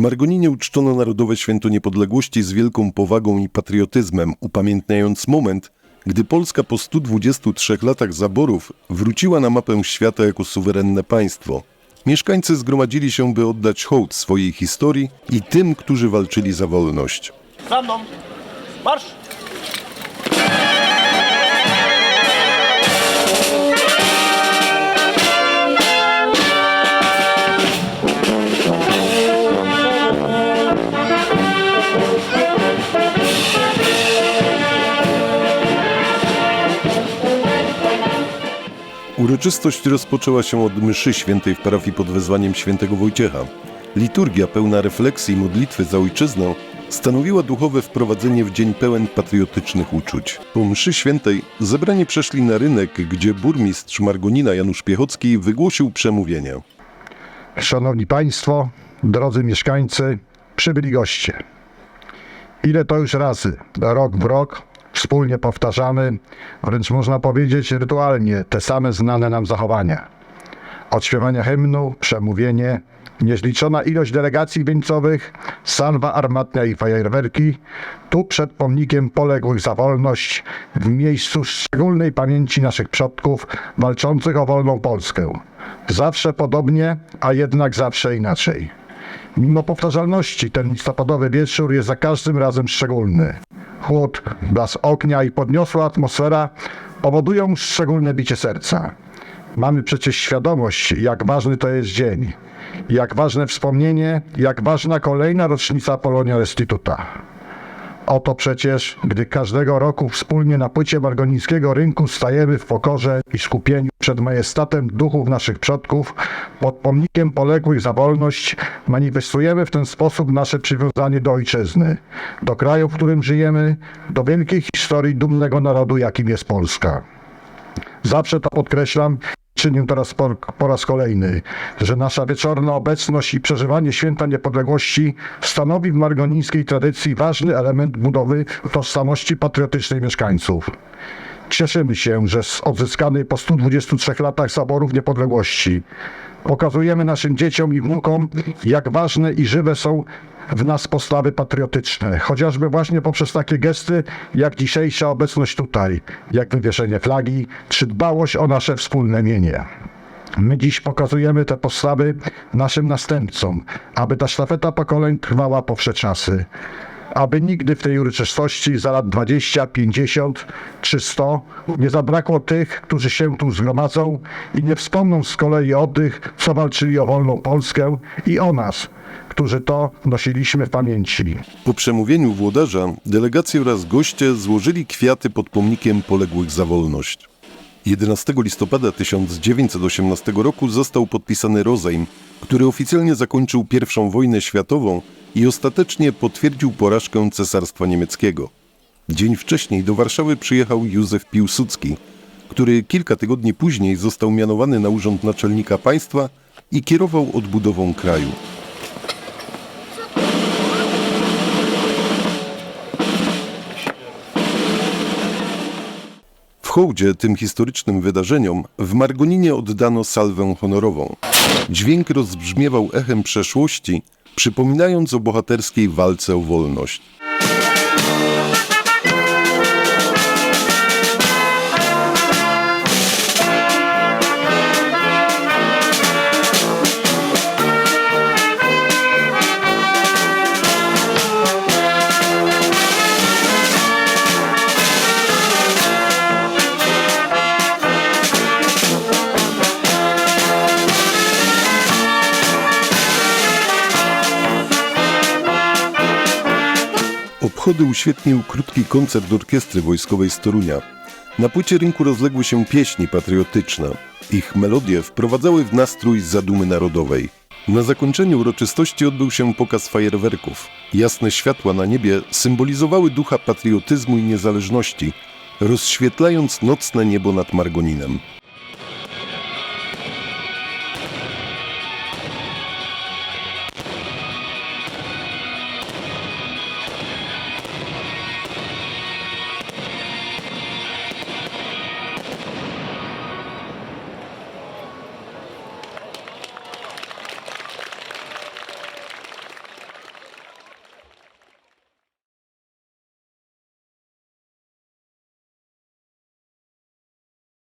Margoninie uczczono Narodowe Święto Niepodległości z wielką powagą i patriotyzmem, upamiętniając moment, gdy Polska po 123 latach zaborów wróciła na mapę świata jako suwerenne państwo. Mieszkańcy zgromadzili się, by oddać hołd swojej historii i tym, którzy walczyli za wolność. Za mną! Marsz! Uroczystość rozpoczęła się od mszy świętej w parafii pod wezwaniem świętego Wojciecha. Liturgia pełna refleksji i modlitwy za ojczyznę stanowiła duchowe wprowadzenie w dzień pełen patriotycznych uczuć. Po mszy świętej zebrani przeszli na rynek, gdzie burmistrz Margonina Janusz Piechocki wygłosił przemówienie. Szanowni Państwo, drodzy mieszkańcy, przybyli goście. Ile to już razy, rok w rok, wspólnie powtarzamy, wręcz można powiedzieć rytualnie, te same znane nam zachowania. Od śpiewania hymnu, przemówienie, niezliczona ilość delegacji wieńcowych, salwa armatnia i fajerwerki, tu przed pomnikiem poległych za wolność, w miejscu szczególnej pamięci naszych przodków walczących o wolną Polskę. Zawsze podobnie, a jednak zawsze inaczej. Mimo powtarzalności ten listopadowy wieczór jest za każdym razem szczególny. Chłód, blask ognia i podniosła atmosfera powodują szczególne bicie serca. Mamy przecież świadomość, jak ważny to jest dzień, jak ważne wspomnienie, jak ważna kolejna rocznica Polonia Restituta. Oto przecież, gdy każdego roku wspólnie na płycie margonińskiego rynku stajemy w pokorze i skupieniu przed majestatem duchów naszych przodków, pod pomnikiem poległych za wolność, manifestujemy w ten sposób nasze przywiązanie do ojczyzny, do kraju, w którym żyjemy, do wielkiej historii dumnego narodu, jakim jest Polska. Zawsze to podkreślam, czynię teraz po, po raz kolejny, że nasza wieczorna obecność i przeżywanie święta niepodległości stanowi w margonińskiej tradycji ważny element budowy tożsamości patriotycznej mieszkańców. Cieszymy się, że z odzyskanej po 123 latach zaborów niepodległości pokazujemy naszym dzieciom i wnukom, jak ważne i żywe są w nas postawy patriotyczne, chociażby właśnie poprzez takie gesty, jak dzisiejsza obecność tutaj, jak wywieszenie flagi, czy dbałość o nasze wspólne mienie. My dziś pokazujemy te postawy naszym następcom, aby ta sztafeta pokoleń trwała po wsze czasy. Aby nigdy w tej uroczystości za lat 20, 50 czy 100 nie zabrakło tych, którzy się tu zgromadzą i nie wspomną z kolei o tych, co walczyli o wolną Polskę i o nas, którzy to nosiliśmy w pamięci. Po przemówieniu włodarza delegacje oraz goście złożyli kwiaty pod pomnikiem poległych za wolność. 11 listopada 1918 roku został podpisany rozejm, który oficjalnie zakończył I wojnę światową i ostatecznie potwierdził porażkę Cesarstwa Niemieckiego. Dzień wcześniej do Warszawy przyjechał Józef Piłsudski, który kilka tygodni później został mianowany na urząd naczelnika państwa i kierował odbudową kraju. Hołdzie tym historycznym wydarzeniom w Margoninie oddano salwę honorową. Dźwięk rozbrzmiewał echem przeszłości, przypominając o bohaterskiej walce o wolność. Obchody uświetnił krótki koncert orkiestry wojskowej z Torunia. Na płycie rynku rozległy się pieśni patriotyczne. Ich melodie wprowadzały w nastrój zadumy narodowej. Na zakończeniu uroczystości odbył się pokaz fajerwerków. Jasne światła na niebie symbolizowały ducha patriotyzmu i niezależności, rozświetlając nocne niebo nad Margoninem.